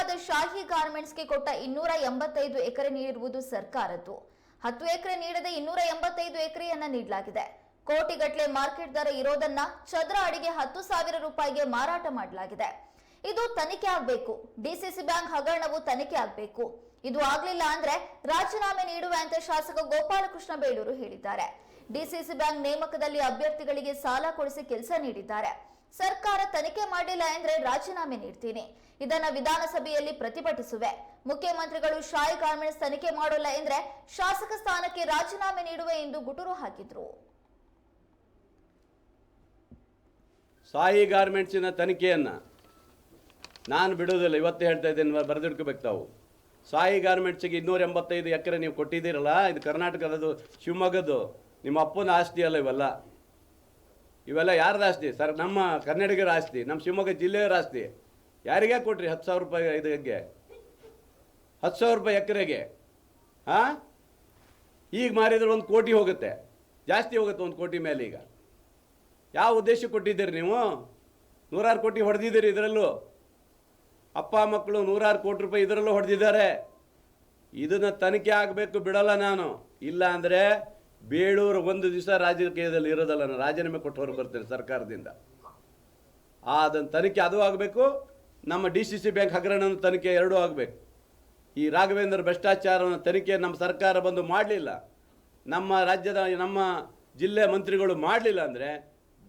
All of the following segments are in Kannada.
ಹೈದರಾಬಾದ್ ಶಾಹಿ ಗಾರ್ಮೆಂಟ್ಸ್ಗೆ ಕೊಟ್ಟ ಇನ್ನೂರ ಎಂಬತ್ತೈದು ಎಕರೆ ನೀಡಿರುವುದು ಸರ್ಕಾರದ್ದು. ಹತ್ತು ಎಕರೆ ನೀಡದೆ ಇನ್ನೂರ ಎಂಬತ್ತೈದು ಎಕರೆಯನ್ನ ನೀಡಲಾಗಿದೆ. ಕೋಟಿಗಟ್ಟಲೆ ಮಾರ್ಕೆಟ್ ದರ ಇರೋದನ್ನ ಚದರ ಅಡಿಗೆ ಹತ್ತು ಸಾವಿರ ರೂಪಾಯಿಗೆ ಮಾರಾಟ ಮಾಡಲಾಗಿದೆ. ಇದು ತನಿಖೆ ಆಗಬೇಕು. ಡಿಸಿಸಿ ಬ್ಯಾಂಕ್ ಹಗರಣವು ತನಿಖೆ ಆಗಬೇಕು. ಇದು ಆಗ್ಲಿಲ್ಲ ಅಂದ್ರೆ ರಾಜೀನಾಮೆ ನೀಡುವೆ ಅಂತ ಶಾಸಕ ಗೋಪಾಲಕೃಷ್ಣ ಬೇಳೂರು ಹೇಳಿದ್ದಾರೆ. ಡಿಸಿಸಿ ಬ್ಯಾಂಕ್ ನೇಮಕದಲ್ಲಿ ಅಭ್ಯರ್ಥಿಗಳಿಗೆ ಸಾಲ ಕೊಡಿಸಿ ಕೆಲಸ ನೀಡಿದ್ದಾರೆ. ಸರ್ಕಾರ ತನಿಖೆ ಮಾಡಿಲ್ಲ ಎಂದ್ರೆ ರಾಜೀನಾಮೆ ನೀಡ್ತೀನಿ. ಇದನ್ನ ವಿಧಾನಸಭೆಯಲ್ಲಿ ಪ್ರತಿಭಟಿಸುವೆ. ಮುಖ್ಯಮಂತ್ರಿಗಳು ಶಾಯಿ ಗಾರ್ಮೆಂಟ್ಸ್ ತನಿಖೆ ಮಾಡೋಲ್ಲ ಎಂದ್ರೆ ಶಾಸಕ ಸ್ಥಾನಕ್ಕೆ ರಾಜೀನಾಮೆ ನೀಡುವೆ ಎಂದು ಗುಟುರು ಹಾಕಿದ್ರು. ಸಾಯಿ ಗಾರ್ಮೆಂಟ್ಸಿನ ತನಿಖೆಯನ್ನು ನಾನು ಬಿಡೋದಿಲ್ಲ, ಇವತ್ತೇ ಹೇಳ್ತಾ ಇದ್ದೇನೆ ಬರೆದಿಡ್ಕೋಬೇಕು ತಾವು. ಸಾಯಿ ಗಾರ್ಮೆಂಟ್ಸಿಗೆ ಇನ್ನೂರ ಎಂಬತ್ತೈದು ಎಕರೆ ನೀವು ಕೊಟ್ಟಿದ್ದೀರಲ್ಲ, ಇದು ಕರ್ನಾಟಕದದು ಶಿವಮೊಗ್ಗದ್ದು, ನಿಮ್ಮ ಅಪ್ಪನ ಆಸ್ತಿ ಅಲ್ಲ ಇವೆಲ್ಲ. ಇವೆಲ್ಲ ಯಾರ್ದು ಆಸ್ತಿ ಸರ್, ನಮ್ಮ ಕನ್ನಡಿಗರ ಆಸ್ತಿ ನಮ್ಮ ಶಿವಮೊಗ್ಗ ಜಿಲ್ಲೆಯವರ ಆಸ್ತಿ ಯಾರಿಗೆ ಕೊಟ್ರಿ ಹತ್ತು ಸಾವಿರ ರೂಪಾಯಿ ಇದಕ್ಕೆ ಹತ್ತು ಸಾವಿರ ರೂಪಾಯಿ ಎಕರೆಗೆ, ಹಾಂ? ಈಗ ಮಾರಿದ್ರೆ ಒಂದು ಕೋಟಿ ಹೋಗುತ್ತೆ. ಜಾಸ್ತಿ ಹೋಗುತ್ತೆ ಒಂದು ಕೋಟಿ ಮೇಲೆ ಈಗ. ಯಾವ ಉದ್ದೇಶ ಕೊಟ್ಟಿದ್ದೀರಿ ನೀವು? ನೂರಾರು ಕೋಟಿ ಹೊಡೆದಿದ್ದೀರಿ ಇದರಲ್ಲೂ. ಅಪ್ಪ ಮಕ್ಕಳು ನೂರಾರು ಕೋಟಿ ರೂಪಾಯಿ ಇದರಲ್ಲೂ ಹೊಡೆದಿದ್ದಾರೆ. ಇದನ್ನು ತನಿಖೆ ಆಗಬೇಕು ಬಿಡಲ್ಲ ನಾನು. ಇಲ್ಲ ಅಂದರೆ ಬೇಳೂರು ಒಂದು ದಿವಸ ರಾಜಕೀಯದಲ್ಲಿ ಇರೋದಲ್ಲ, ನಾನು ರಾಜೀನಾಮೆ ಕೊಟ್ಟವರು ಬರ್ತೇನೆ ಸರ್ಕಾರದಿಂದ. ಅದನ್ನು ತನಿಖೆ ಅದು ಆಗಬೇಕು, ನಮ್ಮ ಡಿ ಸಿ ಸಿ ಬ್ಯಾಂಕ್ ಹಗರಣ ತನಿಖೆ ಎರಡೂ ಆಗಬೇಕು. ಈ ರಾಘವೇಂದ್ರ ಭ್ರಷ್ಟಾಚಾರವನ್ನು ತನಿಖೆ ನಮ್ಮ ಸರ್ಕಾರ ಬಂದು ಮಾಡಲಿಲ್ಲ. ನಮ್ಮ ರಾಜ್ಯದ, ನಮ್ಮ ಜಿಲ್ಲೆ ಮಂತ್ರಿಗಳು ಮಾಡಲಿಲ್ಲ ಅಂದರೆ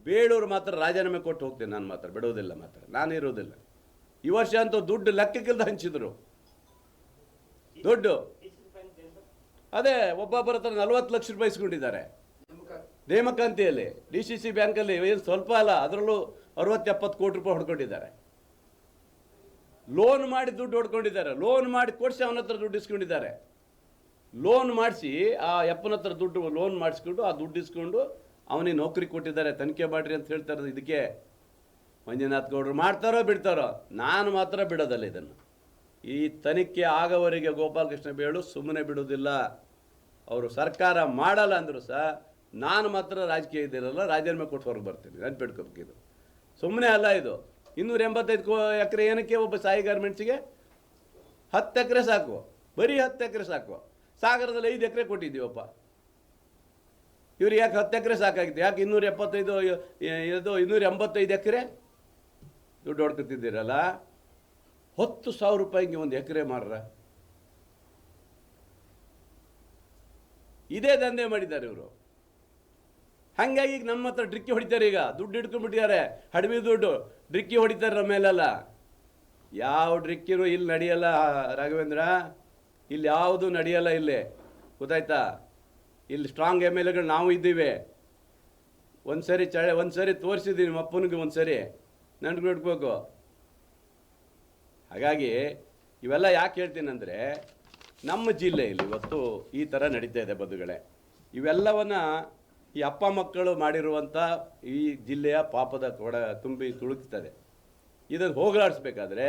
ಬೇಳೂರು ಮಾತ್ರ ರಾಜೀನಾಮೆ ಕೊಟ್ಟು ಹೋಗ್ತೇನೆ, ನಾನು ಮಾತ್ರ ಬಿಡೋದಿಲ್ಲ ಮಾತ್ರ, ನಾನು ಇರೋದಿಲ್ಲ ಈ ವರ್ಷ ಅಂತೂ ದುಡ್ಡು ಲೆಕ್ಕಕ್ಕಿಲ್ದ ಹಂಚಿದ್ರು. ದುಡ್ಡು. ಅದೇ ಒಬ್ಬೊಬ್ಬರ ಹತ್ರ ನಲ್ವತ್ತು ಲಕ್ಷ ರೂಪಾಯಿ ಇಸ್ಕೊಂಡಿದ್ದಾರೆ. ನೇಮಕಾಂತಿಯಲ್ಲಿ, ಡಿ ಸಿ ಸಿ ಬ್ಯಾಂಕಲ್ಲಿ ಏನು ಸ್ವಲ್ಪ ಅಲ್ಲ, ಅದರಲ್ಲೂ ಅರವತ್ತು ಎಪ್ಪತ್ತು ಕೋಟಿ ರೂಪಾಯಿ ಹೊಡ್ಕೊಂಡಿದ್ದಾರೆ. ಲೋನ್ ಮಾಡಿ ದುಡ್ಡು ಹೊಡ್ಕೊಂಡಿದ್ದಾರೆ. ಲೋನ್ ಮಾಡಿ ಕೊಡಿಸಿ ಅವನ ಹತ್ರ ದುಡ್ಡು ಇಸ್ಕೊಂಡಿದ್ದಾರೆ. ಲೋನ್ ಮಾಡಿಸಿ ಆ ಎಪ್ಪನ ಹತ್ರ ದುಡ್ಡು ಲೋನ್ ಮಾಡಿಸ್ಕೊಂಡು ಆ ದುಡ್ಡು ಇಸ್ಕೊಂಡು ಅವನಿಗೆ ನೌಕರಿ ಕೊಟ್ಟಿದ್ದಾರೆ, ತನಿಖೆ ಮಾಡ್ರಿ ಅಂತ ಹೇಳ್ತಾರೆ ಇದಕ್ಕೆ ಮಂಜುನಾಥ್ ಗೌಡರು ಮಾಡ್ತಾರೋ ಬಿಡ್ತಾರೋ, ನಾನು ಮಾತ್ರ ಬಿಡೋದಲ್ಲ ಇದನ್ನು. ಈ ತನಿಖೆ ಆಗವರಿಗೆ ಗೋಪಾಲಕೃಷ್ಣ ಬೇಳು ಸುಮ್ಮನೆ ಬಿಡುವುದಿಲ್ಲ. ಅವರು ಸರ್ಕಾರ ಮಾಡಲ್ಲ ಅಂದರೂ ಸಹ ನಾನು ಮಾತ್ರ ರಾಜಕೀಯ ಇದ್ದಿರಲ್ಲ ರಾಜೀನಾಮೆ ಕೊಟ್ಟು ಹೊರಗೆ ಬರ್ತೀನಿ. ನೆನ್ಪಿಟ್ಕೋಬೇಕಿದು ಸುಮ್ಮನೆ ಅಲ್ಲ ಇದು. ಇನ್ನೂರ ಎಂಬತ್ತೈದು ಕೋ ಎಕರೆ ಏನಕ್ಕೆ ಒಬ್ಬ ಸಾಯಿ ಗಾರ್ಮೆಂಟ್ಸಿಗೆ? ಹತ್ತು ಎಕರೆ ಸಾಕು. ಬರೀ ಹತ್ತು ಎಕರೆ ಸಾಕು. ಸಾಗರದಲ್ಲಿ ಐದು ಎಕರೆ ಕೊಟ್ಟಿದ್ದೀವಪ್ಪ. ಇವ್ರು ಯಾಕೆ ಹತ್ತು ಎಕರೆ ಸಾಕಾಗಿತ್ತು? ಯಾಕೆ ಇನ್ನೂರ ಎಪ್ಪತ್ತೈದು ಇದು ಇನ್ನೂರ ಎಂಬತ್ತೈದು ಎಕರೆ? ದುಡ್ಡು ಹೊಡ್ಕೊತಿದ್ದೀರಲ್ಲ? ಹತ್ತು ಸಾವಿರ ರೂಪಾಯಿಗೆ ಒಂದು ಎಕರೆ ಮಾರ್ರ. ಇದೇ ದಂಧೆ ಮಾಡಿದ್ದಾರೆ ಇವರು. ಹಾಗಾಗಿ ಈಗ ನಮ್ಮ ಹತ್ರ ಡ್ರಿಕ್ಕಿ ಹೊಡಿತಾರೆ ಈಗ. ದುಡ್ಡು ಹಿಡ್ಕೊಂಡ್ಬಿಟ್ಟಿದ್ದಾರೆ. ಹಡವಿ ದುಡ್ಡು. ಡ್ರಿಕ್ಕಿ ಹೊಡಿತಾರೆ ನಮ್ಮ ಮೇಲೆಲ್ಲ. ಯಾವ ಡ್ರಿಕ್ಕಿನೂ ಇಲ್ಲಿ ನಡೆಯಲ್ಲ, ರಾಘವೇಂದ್ರ. ಇಲ್ಲಿ ಯಾವುದು ನಡೆಯಲ್ಲ ಇಲ್ಲಿ. ಗೊತ್ತಾಯ್ತಾ? ಇಲ್ಲಿ ಸ್ಟ್ರಾಂಗ್ ಎಂ ಎಲ್ ಎಗಳು ನಾವು ಇದ್ದೀವಿ. ಒಂದು ಸರಿ ಚಳೆ ಒಂದು ಸರಿ ತೋರಿಸಿದ್ದೀನಿ ನಿಮ್ಮ ಅಪ್ಪನಿಗೆ ಒಂದು ಸರಿ ಹಾಗಾಗಿ ಇವೆಲ್ಲ ಯಾಕೆ ಹೇಳ್ತೀನಂದರೆ ನಮ್ಮ ಜಿಲ್ಲೆಯಲ್ಲಿ ಇವತ್ತು ಈ ಥರ ನಡೀತಾ ಇದೆ ಬದುಗಳೇ. ಇವೆಲ್ಲವನ್ನು ಈ ಅಪ್ಪ ಮಕ್ಕಳು ಮಾಡಿರುವಂಥ ಈ ಜಿಲ್ಲೆಯ ಪಾಪದ ಕೊಡ ತುಂಬಿ ತುಳುಕ್ತದೆ. ಇದನ್ನು ಹೋಗಲಾಡಿಸ್ಬೇಕಾದ್ರೆ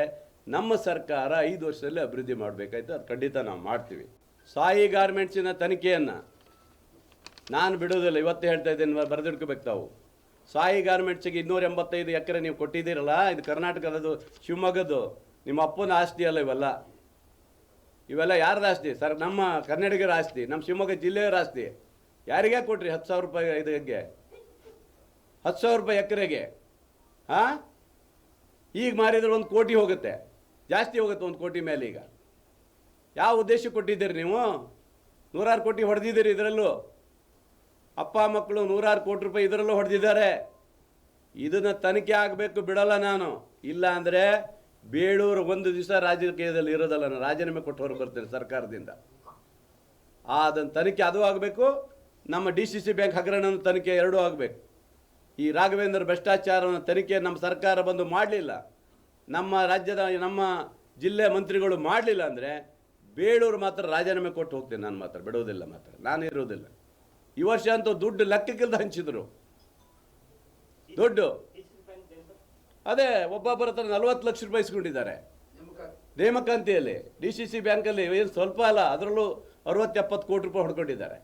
ನಮ್ಮ ಸರ್ಕಾರ ಐದು ವರ್ಷದಲ್ಲಿ ಅಭಿವೃದ್ಧಿ ಮಾಡಬೇಕಾಯ್ತು, ಅದು ಖಂಡಿತ ನಾವು ಮಾಡ್ತೀವಿ. ಸಾಯಿ ಗಾರ್ಮೆಂಟ್ಸಿನ ತನಿಖೆಯನ್ನು ನಾನು ಬಿಡೋದಿಲ್ಲ ಇವತ್ತು ಹೇಳ್ತಾ ಇದ್ದೀನಿ ಬರೆದಿಡ್ಕೋಬೇಕು ತಾವು. ಸಾಯಿ ಗಾರ್ಮೆಂಟ್ಸಿಗೆ ಇನ್ನೂರ ಎಂಬತ್ತೈದು ಎಕರೆ ನೀವು ಕೊಟ್ಟಿದ್ದೀರಲ್ಲ, ಇದು ಕರ್ನಾಟಕದದು ಶಿವಮೊಗ್ಗದ್ದು. ನಿಮ್ಮ ಅಪ್ಪನ ಆಸ್ತಿ ಅಲ್ಲ ಇವೆಲ್ಲ. ಇವೆಲ್ಲ ಯಾರ್ದು ಆಸ್ತಿ? ಸರ್, ನಮ್ಮ ಕನ್ನಡಿಗರ ಆಸ್ತಿ, ನಮ್ಮ ಶಿವಮೊಗ್ಗ ಜಿಲ್ಲೆಯವರ ಆಸ್ತಿ. ಯಾರಿಗೆ ಕೊಟ್ರಿ ಹತ್ತು ಸಾವಿರ ರೂಪಾಯಿ ಇದಕ್ಕೆ ಹತ್ತು ಸಾವಿರ ರೂಪಾಯಿ ಎಕರೆಗೆ? ಹಾಂ? ಈಗ ಮಾರಿದ್ರೆ ಒಂದು ಕೋಟಿ ಹೋಗುತ್ತೆ. ಜಾಸ್ತಿ ಹೋಗುತ್ತೆ ಒಂದು ಕೋಟಿ ಮೇಲೆ ಈಗ. ಯಾವ ಉದ್ದೇಶ ಕೊಟ್ಟಿದ್ದೀರಿ ನೀವು? ನೂರಾರು ಕೋಟಿ ಹೊಡೆದಿದ್ದೀರಿ ಇದರಲ್ಲೂ. ಅಪ್ಪ, ಮಕ್ಕಳು ನೂರಾರು ಕೋಟಿ ರೂಪಾಯಿ ಇದರಲ್ಲೂ ಹೊಡೆದಿದ್ದಾರೆ. ಇದನ್ನು ತನಿಖೆ ಆಗಬೇಕು ಬಿಡಲ್ಲ ನಾನು. ಇಲ್ಲ ಅಂದರೆ ಬೇಳೂರು ಒಂದು ದಿವಸ ರಾಜಕೀಯದಲ್ಲಿ ಇರೋದಲ್ಲ, ನಾನು ರಾಜೀನಾಮೆ ಕೊಟ್ಟು ಹೊರಗೆ ಬರ್ತೇನೆ ಸರ್ಕಾರದಿಂದ. ಅದನ್ನು ತನಿಖೆ ಅದು ಆಗಬೇಕು, ನಮ್ಮ ಡಿ ಸಿ ಸಿ ಬ್ಯಾಂಕ್ ಹಗರಣ ತನಿಖೆ ಎರಡೂ ಆಗಬೇಕು. ಈ ರಾಘವೇಂದ್ರ ಭ್ರಷ್ಟಾಚಾರವನ್ನು ತನಿಖೆ ನಮ್ಮ ಸರ್ಕಾರ ಬಂದು ಮಾಡಲಿಲ್ಲ. ನಮ್ಮ ರಾಜ್ಯದ, ನಮ್ಮ ಜಿಲ್ಲೆ ಮಂತ್ರಿಗಳು ಮಾಡಲಿಲ್ಲ ಅಂದರೆ ಬೇಳೂರು ಮಾತ್ರ ರಾಜೀನಾಮೆ ಕೊಟ್ಟು ಹೋಗ್ತೇನೆ, ನಾನು ಮಾತ್ರ ಬಿಡೋದಿಲ್ಲ ಮಾತ್ರ, ನಾನು ಇರೋದಿಲ್ಲ ಈ ವರ್ಷ ಅಂತೂ ದುಡ್ಡು ಲೆಕ್ಕಕ್ಕಿಲ್ದ ಹಂಚಿದ್ರು. ದುಡ್ಡು. ಅದೇ, ಒಬ್ಬೊಬ್ಬರ ಹತ್ರ ನಲ್ವತ್ತು ಲಕ್ಷ ರೂಪಾಯಿ ಇಸ್ಕೊಂಡಿದ್ದಾರೆ. ನೇಮಕಾಂತಿಯಲ್ಲಿ, ಡಿ ಸಿ ಸಿ ಬ್ಯಾಂಕಲ್ಲಿ ಏನು ಸ್ವಲ್ಪ ಅಲ್ಲ, ಅದರಲ್ಲೂ ಅರವತ್ತೆಪ್ಪತ್ತು ಕೋಟಿ ರೂಪಾಯಿ ಹೊಡ್ಕೊಂಡಿದ್ದಾರೆ.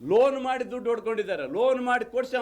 ಲೋನ್ ಮಾಡಿ ದುಡ್ಡು ಹೊಡ್ಕೊಂಡಿದ್ದಾರೆ. ಲೋನ್ ಮಾಡಿ ಕೊಡಿಸಿ